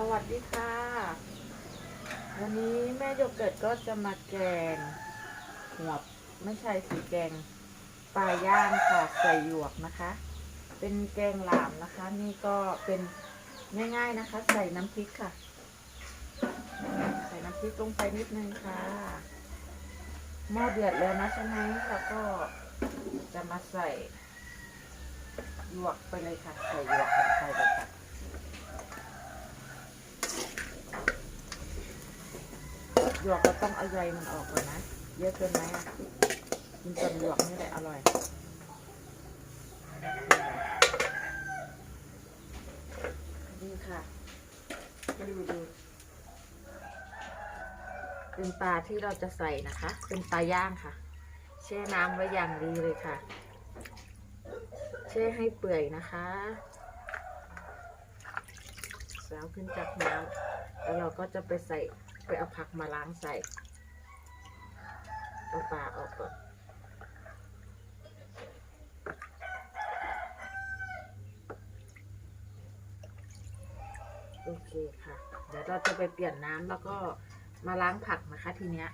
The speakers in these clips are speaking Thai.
สวัสดีค่ะ วันนี้แม่โยเกิร์ตก็จะมาแกงหัวไม่ใช่สีแกงปลาย่างค่ะใส่หยวกนะคะ เป็นแกงหลามนะคะ นี่ก็เป็นง่ายๆนะคะ ใส่น้ำพริกค่ะ ใส่น้ำพริกลงไปนิดนึงค่ะหม้อเดือดแล้วนะใช่ไหมแล้วก็จะมาใส่หยวกไปเลยค่ะ ใส่หยวกลงไปเลยค่ะ หยวกเราต้องเอาใยมันออกก่อนนะ เยอะเกินไหมอะกินจนหยวกนี่แหละอร่อยนี่ค่ะดูดูเป็นปลาที่เราจะใส่นะคะ เป็นปลาย่างค่ะ แช่น้ำไว้อย่างดีเลยค่ะ แช่ให้เปื่อยนะคะสาวขึ้นจากน้ำแล้วเราก็จะไปใส่ ไปเอาผักมาล้างใส่เอาปลาออกก่อนโอเคค่ะ เดี๋ยวเราจะไปเปลี่ยนน้ำแล้วก็มาล้างผักนะคะทีเนี้ย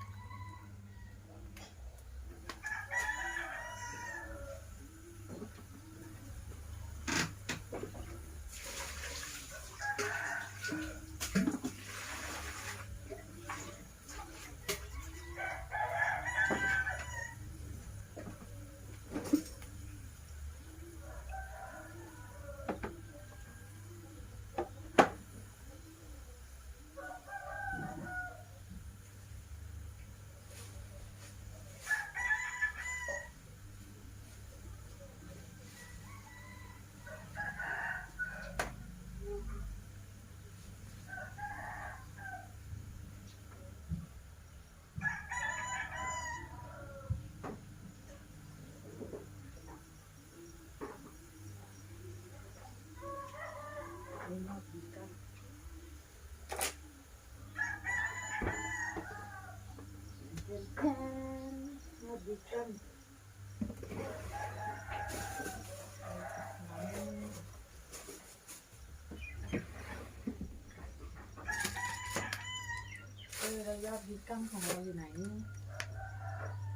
เออแล้วยอดดีกังของเราอยู่ไหน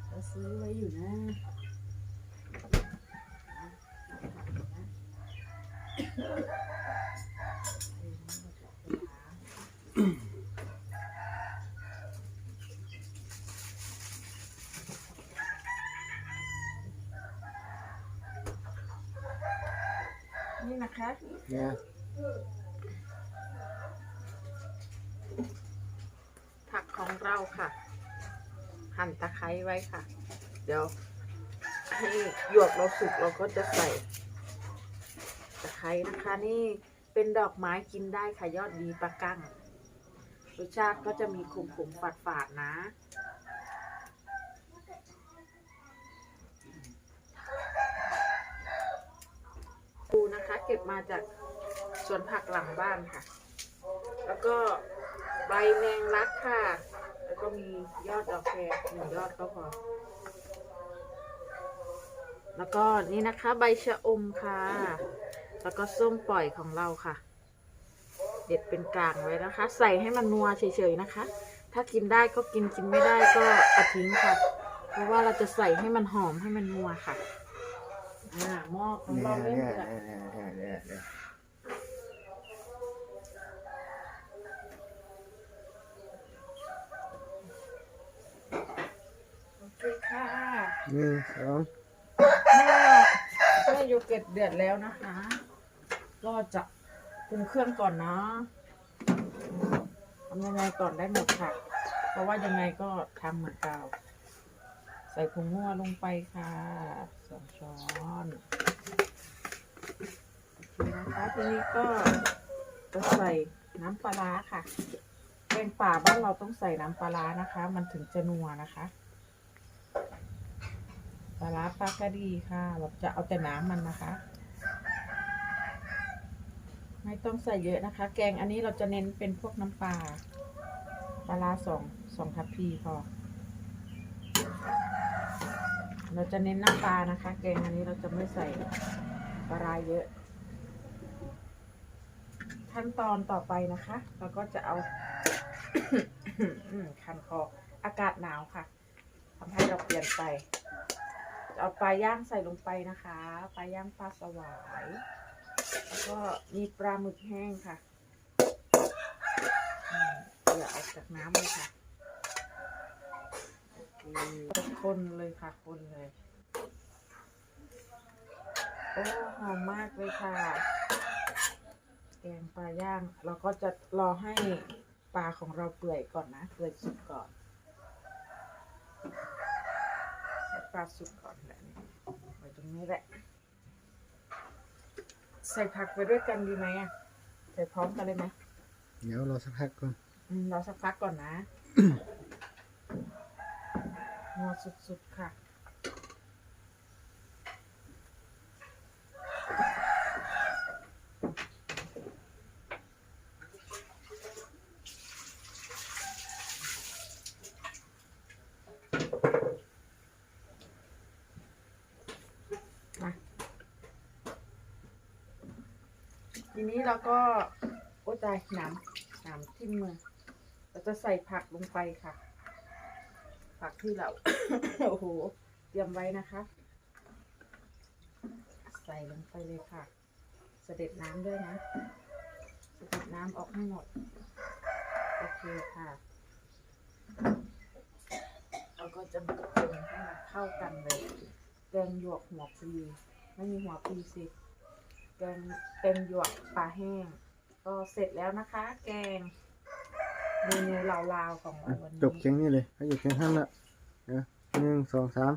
เราซื้อไว้อยู่นะนี่นะคะ Yeah. ผัก ของเราค่ะ หั่นตะไคร้ไว้ค่ะ เดี๋ยวให้หยวกเราสุกเราก็จะใส่ตะไคร้นะคะนี่เป็นดอกไม้กินได้ค่ะยอดดีปลากั้งรสชาติก็จะมีขมขมฝาดฝาดนะปูนะคะ เก็บมาจากสวนผักหลังบ้านค่ะ แล้วก็ ใบแมงลักค่ะ แล้วก็มียอดดอกแครหนึ่งยอดก็พอ แล้วก็นี่นะคะ ใบชะอมค่ะ แล้วก็ส้มปล่อยของเราค่ะ เด็ดเป็นกลางไว้นะคะ ใส่ให้มันนัวเฉยๆนะคะ ถ้ากินได้ก็กินกินไม่ได้ก็เอาทิ้งค่ะ เพราะว่าเราจะใส่ให้มันหอมให้มันนัวค่ะ อ่าหม้อของเราเริ่ม yeah, เดือด yeah, yeah, yeah, yeah. โอเคค่ะ Mm, so, แม่แม่โยเกิร์ตเดือดแล้วนะคะ ก็จะปรุงเครื่องก่อนนะทำยังไงก่อนได้หมดค่ะ เพราะว่ายังไงก็ทำเหมือนเก่าใส่ผงนัวลงไปค่ะสองช้อนโอเคนะคะทีนี้ก็จะใส่น้ำปลาค่ะแกงป่าบ้านเราต้องใส่น้ำปลานะคะ มันถึงจะนัวนะคะ ปลาร้าปลากระดีค่ะ เราจะเอาแต่น้ำมันนะคะ ไม่ต้องใส่เยอะนะคะ แกงอันนี้เราจะเน้นเป็นพวกน้ำปลาปลาร้าสองสองทัพพีพอเราจะเน้นน้ำปลานะคะ แกงอันนี้เราจะไม่ใส่ปลาร้าเยอะ ขั้นตอนต่อไปนะคะ เราก็จะเอาคันคออากาศหนาวค่ะทำให้เราเปลี่ยนไปจ เอาปลาย่างใส่ลงไปนะคะปลาย่างปลาสวายแล้วก็มีปลาหมึกแห้งค่ะอืมเดี๋ยวออกจากน้ำเลยค่ะโอคคนเลยค่ะคนเลยโอ้หอมมากเลยค่ะ แกงปลาย่างเราก็จะรอให้ปลาของเราเปื่อยก่อนนะเปื่อยสุกก่อนให้ ปลาสุกก่อนแบบนี้ไว้ตรงนี้แหละ ใส่ผักไปด้วยกันดีไหมอะ ใส่พร้อมกันเลยไหมเดี๋ยวรอสักพักก่อนอืมรอสักพักก่อนนะงัวสุดๆค่ะ มา ทีนี้เราก็โอ้ตายหนามหนามทิ่มมือเราจะใส่ผักลงไปค่ะ ผักที่เรา โอ้โห เตรียมไว้นะคะ ใส่ลงไปเลยค่ะ เสด็จน้ำด้วยนะ เสด็จน้ำออกให้หมด โอเคค่ะเราก็จะมาคนให้มันเข้ากันเลยแกงหยวกหัวปีไม่มีหัวปีสิ แกงแกงหยวกปลาแห้ง ก็เสร็จแล้วนะคะ แกงเมนูลาวๆของเราวันนี้จบเคียงนี่เลยให้อยู่เคียงท่านละเดี๋ยวหนึ่งสองสาม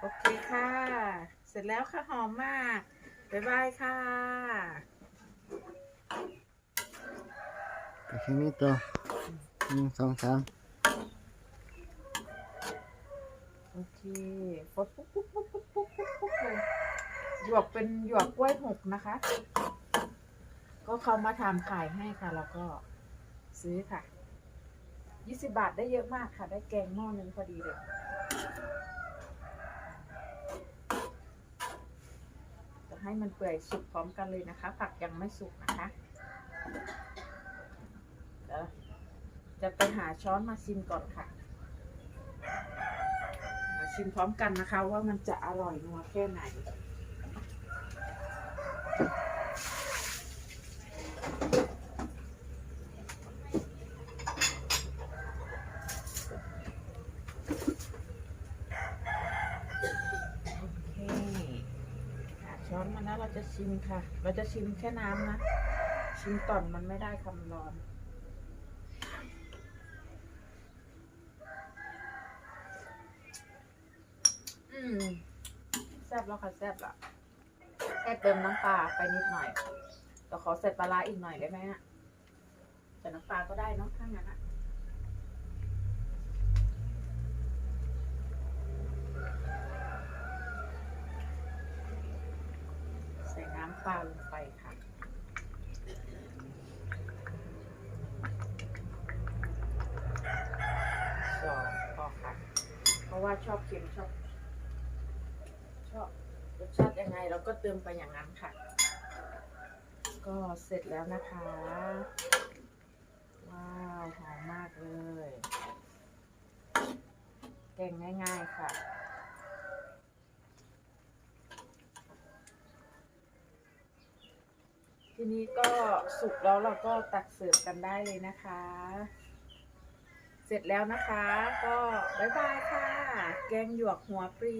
โอเคค่ะ เสร็จแล้วค่ะหอมมากบ๊ายบายค่ะไปเคียงนี้ต่อหนึ่งสองสามโอเคปุ๊บปุ๊บปุ๊บปุ๊บปุ๊บปุ๊บปุ๊บปุ๊บเลยหย วกเป็นหยวกกล้วยหกนะคะ ก็เขามาทำขายให้ค่ะ แล้วก็ซื้อค่ะยี่สิบาทได้เยอะมากค่ะ ได้แกงหม้อหนึงพอดีเลยจะให้มันเปื่อยสุกพร้อมกันเลยนะคะ ผักยังไม่สุกนะคะเดี๋ยวจะไปหาช้อนมาชิมก่อนค่ะ มาชิมพร้อมกันนะคะ ว่ามันจะอร่อยนัวแค่ไหน โอเคหาช้อนมาแล้วเรา จะชิมค่ะ เราจะชิมแค่น้ำนะ ชิมต่อนมันไม่ได้คำร้อน อืมแซ่บแล้วค่ะแซ่บละแค่เติมน้ำปลาไปนิดหน่อยแต่ขอใส่ปลาร้าอีกหน่อยได้ไหมอะใส่น้ำปลาก็ได้เนอะถ้างั้นอะใส่น้ำ ปลาลงไปค่ะ สองพอค่ะ เพราะว่าชอบเค็มชอบ ชอบรสชาติยังไงเราก็เติมไปอย่างนั้นค่ะ ก็เสร็จแล้วนะคะ ว้าวหอมมากเลยแกงง่ายๆค่ะ ทีนี้ก็สุกแล้วเราก็ตักเสิร์ฟกันได้เลยนะคะ เสร็จแล้วนะคะ ก็บ๊ายบายค่ะ แกงหยวกหัวปรี